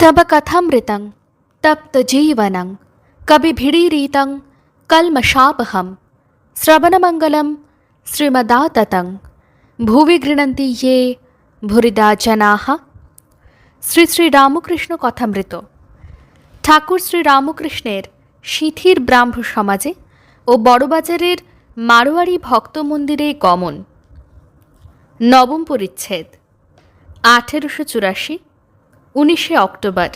तब कथमृतं तप्तजीवनं कविभिडीरीतं कल्मषापहं श्रवणमङ्गलं श्रीमदाततं ভুবি গৃণন্তি ইয়ে ভুরিদা জনাহা শ্রী শ্রী রামকৃষ্ণ কথামৃত ঠাকুর শ্রী রামকৃষ্ণের সিথির ব্রাহ্ম সমাজে ও বড়বাজারের মারোয়ারি ভক্ত মন্দিরে গমন নবম পরিচ্ছেদ আঠেরোশো চুরাশি উনিশে অক্টোবর।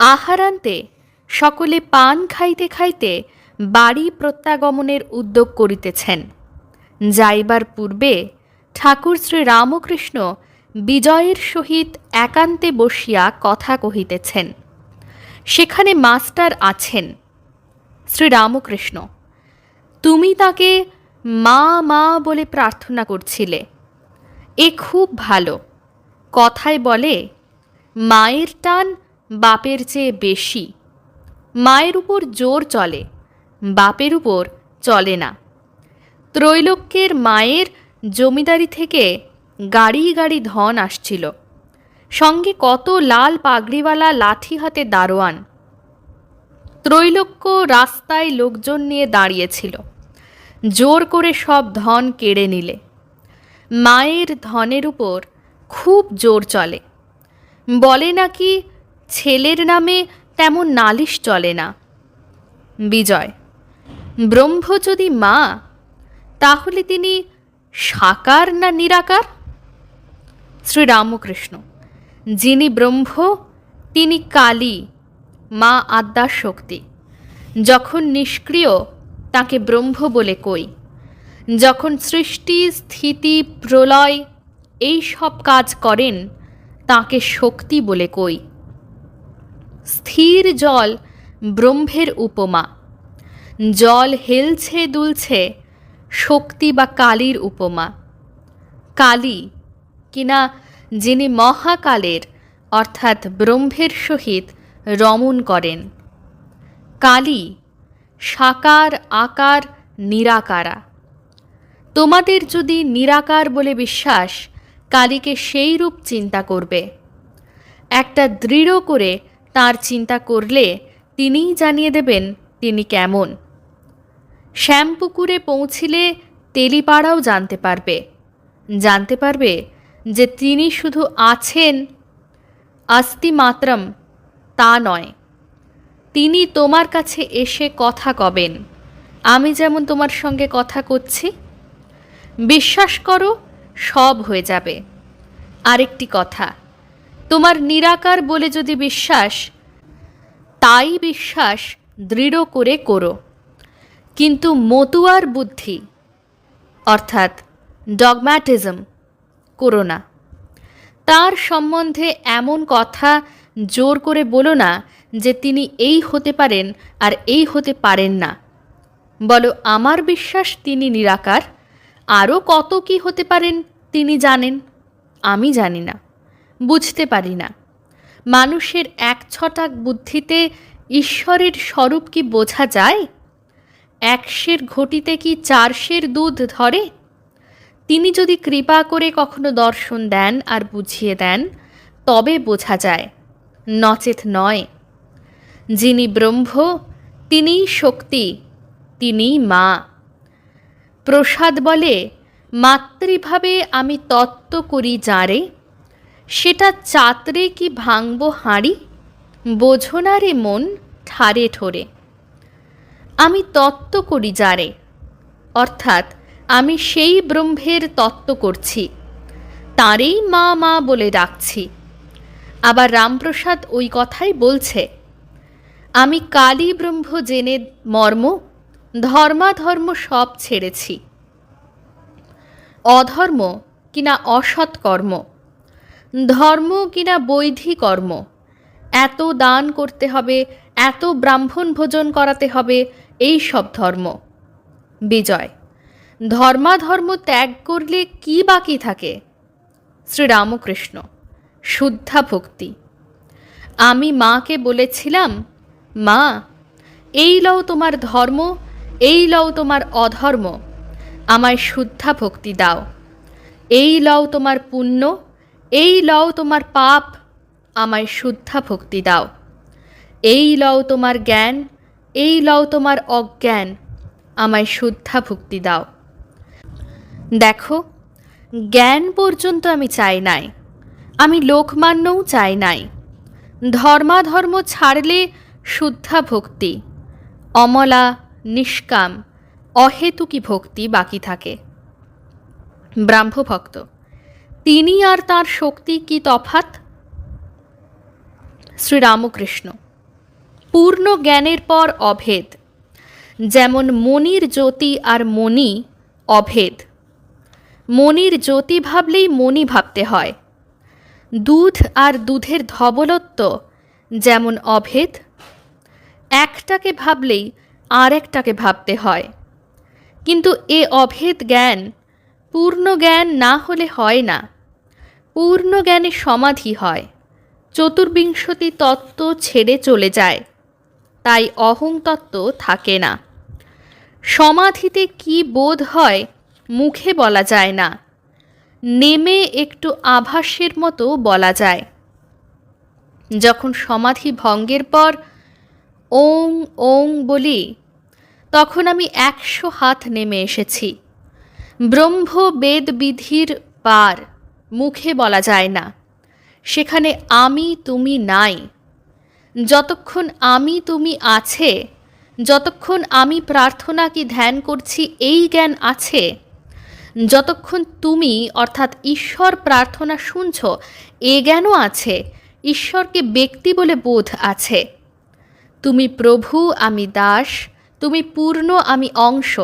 আহারান্তে সকলে পান খাইতে খাইতে বাড়ি প্রত্যাগমনের উদ্যোগ করিতেছেন। যাইবার পূর্বে ঠাকুর শ্রী রামকৃষ্ণ বিজয়ের সহিত একান্তে বসিয়া কথা কহিতেছেন। সেখানে মাস্টার আছেন। শ্রী রামকৃষ্ণ, তুমি তাকে মা মা বলে প্রার্থনা করছিলে। এ খুব ভালো। কথায় বলে, মায়ের টান বাপের চেয়ে বেশি। মায়ের উপর জোর চলে, বাপের উপর চলে না। ত্রৈলোক্যের মায়ের জমিদারি থেকে গাড়ি গাড়ি ধন আসছিল। সঙ্গে কত লাল পাগড়িওয়ালা লাঠি হাতে দারোয়ান। ত্রৈলোক্য রাস্তায় লোকজন নিয়ে দাঁড়িয়েছিল। জোর করে সব ধন কেড়ে নিলে। মায়ের ধনের উপর খুব জোর চলে। বলে নাকি, ছেলের নামে তেমন নালিশ চলে না। বিজয়, ব্রহ্ম যদি মা, তাহলে তিনি সাকার না নিরাকার? শ্রীরামকৃষ্ণ, যিনি ব্রহ্ম, তিনি কালী, মা আদ্যার শক্তি। যখন নিষ্ক্রিয়, তাকে ব্রহ্ম বলে কই। যখন সৃষ্টি, স্থিতি, প্রলয় এই সব কাজ করেন, তাকে শক্তি বলে কই। স্থির জল ব্রহ্মের উপমা। জল হেলছে দুলছে, শক্তি বা কালীর উপমা। কালী, কিনা যিনি মহাকালের, অর্থাৎ ব্রহ্মের সহিত রমণ করেন। কালী, সাকার আকার নিরাকারা। তোমাদের যদি নিরাকার বলে বিশ্বাস কালীকে সেই রূপ চিন্তা করবে। একটা দৃঢ় করে তার চিন্তা করলে তিনিই জানিয়ে দেবেন তিনি কেমন। শ্যামপুকুরে পৌঁছিলে তেলিপাড়াও জানতে পারবে। জানতে পারবে যে তিনি শুধু আছেন আস্তি মাত্রম তা নয়। তিনি তোমার কাছে এসে কথা কবেন। আমি যেমন তোমার সঙ্গে কথা করছি। বিশ্বাস করো সব হয়ে যাবে। আরেকটি কথা, তোমার নিরাকার বলে যদি বিশ্বাস, তাই বিশ্বাস দৃঢ় করে করো। কিন্তু মতুয়ার বুদ্ধি, অর্থাৎ ডগম্যাটিজম করো না। তার সম্বন্ধে এমন কথা জোর করে বলো না যে তিনি এই হতে পারেন আর এই হতে পারেন না। বলো, আমার বিশ্বাস তিনি নিরাকার? আরও কত কি হতে পারেন, তিনি জানেন। আমি জানি না, বুঝতে পারি না। মানুষের এক ছটাক বুদ্ধিতে ঈশ্বরের স্বরূপ কি বোঝা যায়? একশের ঘটিতে কি চারশের দুধ ধরে? তিনি যদি কৃপা করে কখনো দর্শন দেন আর বুঝিয়ে দেন, তবে বোঝা যায়, নচেত নয়। যিনি ব্রহ্ম, তিনিই শক্তি, তিনিই মা। প্রসাদ বলে, মাতৃভাবে আমি তত্ত্ব করি যারে, সেটা চাতরে কি ভাঙব হাঁড়ি বোঝো না রে মন ঠারে ঠোরে। আমি তত্ত্ব করি যারে, অর্থাৎ আমি সেই ব্রহ্মের তত্ত্ব করছি, তাঁরেই মা মা বলে ডাকছি। আবার রামপ্রসাদ ওই কথাই বলছে, আমি কালী ব্রহ্ম জেনে মর্ম ধর্মাধর্ম সব ছেড়েছি। অধর্ম কিনা অসৎ কর্ম, ধর্ম কিনা বৈধি কর্ম, এত দান করতে হবে, এত ব্রাহ্মণ ভোজন করাতে হবে, এই সব ধর্ম। বিজয়, ধর্মাধর্ম ত্যাগ করলে কি বাকি থাকে? শ্রীরামকৃষ্ণ, শুদ্ধা ভক্তি। আমি মাকে বলেছিলাম, মা, এই লও তোমার ধর্ম এই লও তোমার অধর্ম, আমায় শুদ্ধা ভক্তি দাও। এই লও তোমার পুণ্য, এই লও তোমার পাপ, আমায় শুদ্ধা ভক্তি দাও। এই লও তোমার জ্ঞান, এই লও তোমার অজ্ঞান, আমায় শুদ্ধা ভক্তি দাও। দেখো, জ্ঞান পর্যন্ত আমি চাই নাই, আমি লোকমান্যও চাই নাই। ধর্মাধর্ম ছাড়লে শুদ্ধা ভক্তি, অমলা নিষ্কাম, অহেতুকি ভক্তি বাকি থাকে। ব্রাহ্মভক্ত, তিনি আর তার শক্তি কি তফাত শ্রীরামকৃষ্ণ, পূর্ণ জ্ঞানের পর অভেদ, যেমন মনির জ্যোতি আর মণি অভেদ। মনির জ্যোতি ভাবলেই মণি ভাবতে হয়। দুধ আর দুধের ধবলত্ব যেমন অভেদ, একটাকে ভাবলেই আর একটাকে ভাবতে হয়। কিন্তু এ অভেদ জ্ঞান পূর্ণ জ্ঞান না হলে হয় না। পূর্ণ জ্ঞানে সমাধি হয়। চতুর্বিংশতি তত্ত্ব ছেড়ে চলে যায়। তাই অহং তত্ত্ব থাকে না। সমাধিতে কি বোধ হয় মুখে বলা যায় না। নেমে একটু আভাসের মতো বলা যায়। যখন সমাধি ভঙ্গের পর ওং ওং বলি। তখন আমি একশো হাত নেমে এসেছি। ব্রহ্ম বেদ বিধির পার, মুখে বলা যায় না। সেখানে আমি তুমি নাই। যতক্ষণ আমি তুমি আছে, যতক্ষণ আমি প্রার্থনা কি ধ্যান করছি এই জ্ঞান আছে, যতক্ষণ তুমি, অর্থাৎ ঈশ্বর প্রার্থনা শুনছ, এ জ্ঞানও আছে, ঈশ্বরকে ব্যক্তি বলে বোধ আছে। তুমি প্রভু, আমি দাস, তুমি পূর্ণ, আমি অংশ,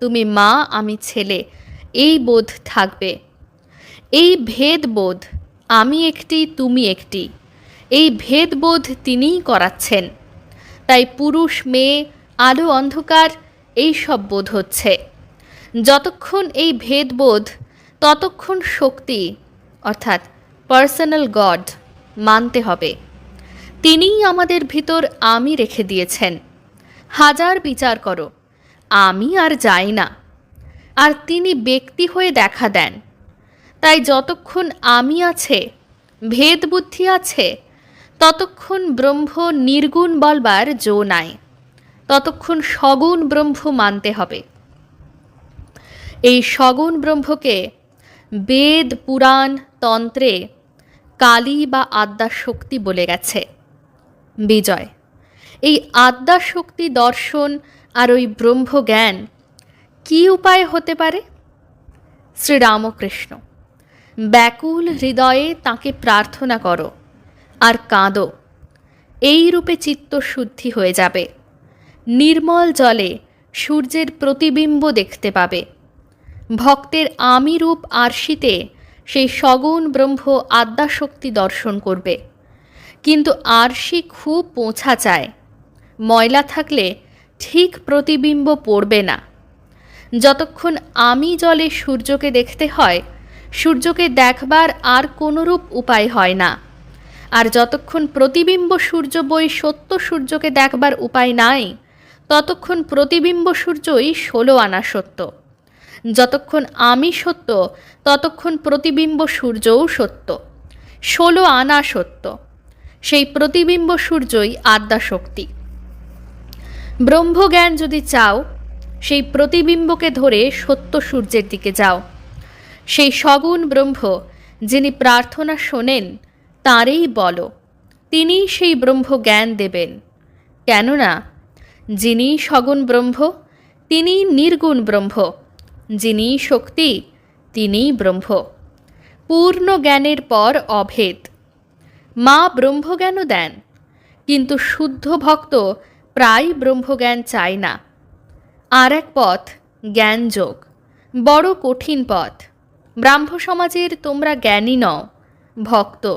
তুমি মা, আমি ছেলে, এই বোধ থাকবে। এই ভেদবোধ, আমি একটি, তুমি একটি, এই ভেদবোধ তিনিই করাচ্ছেন। তাই পুরুষ, মেয়ে, আলো, অন্ধকার, এই সব বোধ হচ্ছে। যতক্ষণ এই ভেদবোধ, ততক্ষণ শক্তি, অর্থাৎ পার্সোনাল গড মানতে হবে। তিনিই আমাদের ভিতর আমি রেখে দিয়েছেন। হাজার বিচার করো, আমি আর যাই না। আর তিনি ব্যক্তি হয়ে দেখা দেন। তাই যতক্ষণ আমি আছে, ভেদ বুদ্ধি আছে, ততক্ষণ ব্রহ্ম নির্গুণ বলবার জো নাই, ততক্ষণ সগুণ ব্রহ্ম মানতে হবে। এই সগুণ ব্রহ্মকে বেদ পুরাণ তন্ত্রে কালী বা আদ্যা শক্তি বলে গেছে। বিজয়। এই আদ্যা শক্তি দর্শন আর ওই ব্রহ্মজ্ঞান কী উপায় হতে পারে? শ্রীরামকৃষ্ণ, ব্যাকুল হৃদয়ে তাকে প্রার্থনা করো আর কাঁদো। এই রূপে চিত্তশুদ্ধি হয়ে যাবে। নির্মল জলে সূর্যের প্রতিবিম্ব দেখতে পাবে। ভক্তের আমি রূপ আরশিতে সেই সগুণ ব্রহ্ম আদ্যাশক্তি দর্শন করবে। কিন্তু আরশি খুব পোঁছা চায়। ময়লা থাকলে ঠিক প্রতিবিম্ব পড়বে না। যতক্ষণ আমি জলে সূর্যকে দেখতে হয়, সূর্যকে দেখবার আর কোনোরূপ উপায় হয় না। আর যতক্ষণ প্রতিবিম্ব সূর্য বই সত্য সূর্যকে দেখবার উপায় নাই, ততক্ষণ প্রতিবিম্ব সূর্যই ষোলো আনা সত্য। যতক্ষণ আমি সত্য, ততক্ষণ প্রতিবিম্ব সূর্যও সত্য। ষোলো আনা সত্য। সেই প্রতিবিম্ব সূর্যই আদ্যা শক্তি। ব্রহ্মজ্ঞান যদি চাও, সেই প্রতিবিম্বকে ধরে সত্য সূর্যের দিকে যাও। সেই সগুণ ব্রহ্ম, যিনি প্রার্থনা শোনেন, তাঁরেই বলো তিনি সেই ব্রহ্ম জ্ঞান দেবেন। কেননা যিনি সগুণ ব্রহ্ম তিনি নির্গুণ ব্রহ্ম যিনি শক্তি তিনি ব্রহ্ম। পূর্ণ জ্ঞানের পর অভেদ। মা ব্রহ্মজ্ঞানও দেন। কিন্তু শুদ্ধ ভক্ত প্রায় ব্রহ্মজ্ঞান চায় না। আর এক পথ, জ্ঞানযোগ। বড় কঠিন পথ। ব্রাহ্ম সমাজের তোমরা জ্ঞানী নও, ভক্ত।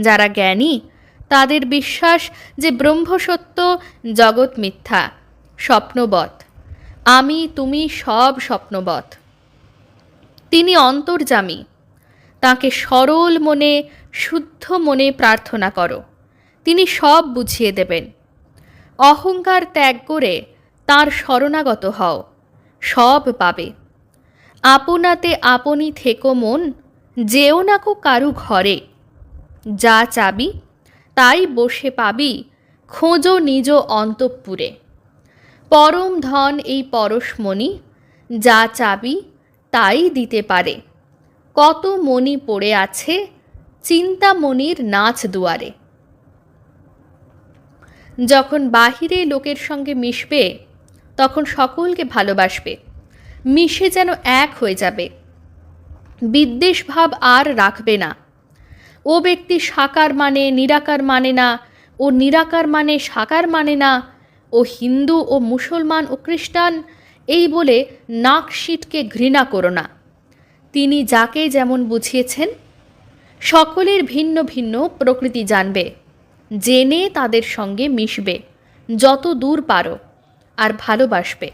যারা জ্ঞানী, তাদের বিশ্বাস যে ব্রহ্মসত্য জগৎ মিথ্যা, স্বপ্নবৎ। আমি, তুমি সব স্বপ্নবৎ। তিনি অন্তর্জামী তাকে সরল মনে, শুদ্ধ মনে প্রার্থনা করো। তিনি সব বুঝিয়ে দেবেন। অহংকার ত্যাগ করে তার শরণাগত হও। সব পাবে। আপনাতে আপনি থেকো মন, যেও না কো কারু ঘরে। যা চাবি, তাই বসে পাবি, খোঁজো নিজ অন্তঃপুরে। পরম ধন এই পরশমণি, যা চাবি, তাই দিতে পারে। কত মণি পড়ে আছে চিন্তামণির নাচ দুয়ারে। যখন বাহিরে লোকের সঙ্গে মিশবে, তখন সকলকে ভালোবাসবে। মিশে যেন এক হয়ে যাবে। বিদ্বেষ ভাব আর রাখবে না। ও ব্যক্তি সাকার মানে নিরাকার মানে না, ও নিরাকার মানে সাকার মানে না, ও হিন্দু ও মুসলমান ও খ্রিস্টান, এই বলে নাক শীতকে ঘৃণা করো না। তিনি যাকে যেমন বুঝিয়েছেন, সকলের ভিন্ন ভিন্ন প্রকৃতি জানবে, জেনে তাদের সঙ্গে মিশবে, যত দূর পারো আর ভালোবাসবে।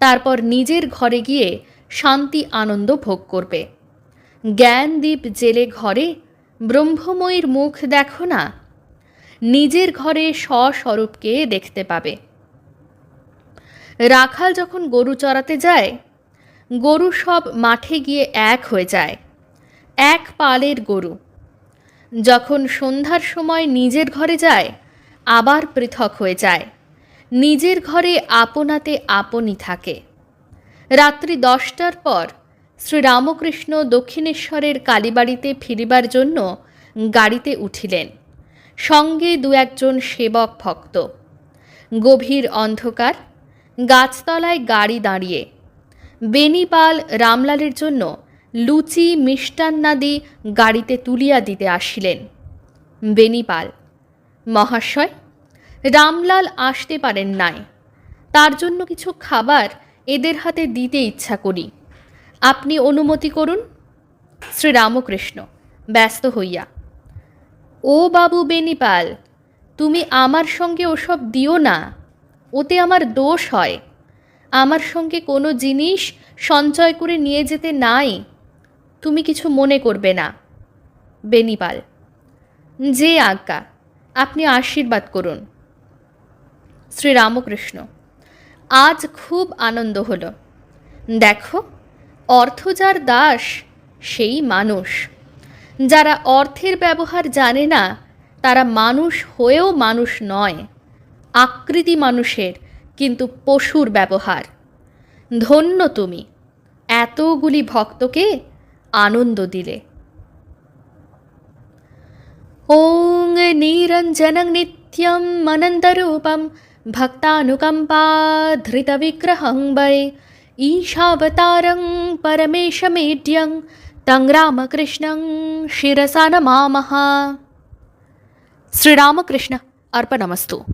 তারপর নিজের ঘরে গিয়ে শান্তি আনন্দ ভোগ করবে। জ্ঞানদীপ জেলে ঘরে, ব্রহ্মময়ীর মুখ দেখো না, নিজের ঘরে স্বস্বরূপকে দেখতে পাবে। রাখাল যখন গরু চড়াতে যায় গরু সব মাঠে গিয়ে এক হয়ে যায়। এক পালের গরু। যখন সন্ধ্যার সময় নিজের ঘরে যায়, আবার পৃথক হয়ে যায়। নিজের ঘরে আপনাতে আপনই থাকে। রাত্রি দশটার পর শ্রীরামকৃষ্ণ দক্ষিণেশ্বরের কালীবাড়িতে ফিরিবার জন্য গাড়িতে উঠিলেন। সঙ্গে দু একজন সেবক ভক্ত। গভীর অন্ধকার, গাছতলায় গাড়ি দাঁড়িয়ে বেনিপাল রামলালের জন্য লুচি মিষ্টান্নাদি গাড়িতে তুলিয়া দিতে আসিলেন। বেনিপাল মহাশয়, রামলাল আসতে পারেন নাই। তার জন্য কিছু খাবার এদের হাতে দিতে ইচ্ছা করি। আপনি অনুমতি করুন? শ্রীরামকৃষ্ণ, ব্যস্ত হইয়া, ও বাবু বেনিপাল তুমি আমার সঙ্গে ওসব দিও না, ওতে আমার দোষ হয়। আমার সঙ্গে কোনো জিনিস সঞ্চয় করে নিয়ে যেতে নাই, তুমি কিছু মনে করবে না। বেনিপাল যে আজ্ঞা, আপনি আশীর্বাদ করুন। শ্রীরামকৃষ্ণ, আজ খুব আনন্দ হলো। দেখো, অর্থ যার দাস, সেই মানুষ। যারা অর্থের ব্যবহার জানে না, তারা মানুষ হয়েও মানুষ নয়। আকৃতি মানুষের কিন্তু পশুর ব্যবহার। ধন্য তুমি, এতগুলি ভক্তকে আনন্দ দিলে। ওং নিরঞ্জনং নিত্যম অনন্তরূপম ভক্তানুকম্পাধৃতবিগ্রহং বৈ ঈশাবতারং পরমেশমেঢ্যং তং রামকৃষ্ণং শিরসা নমামः। শ্রীরামকৃষ্ণ, অর্পণমস্তু।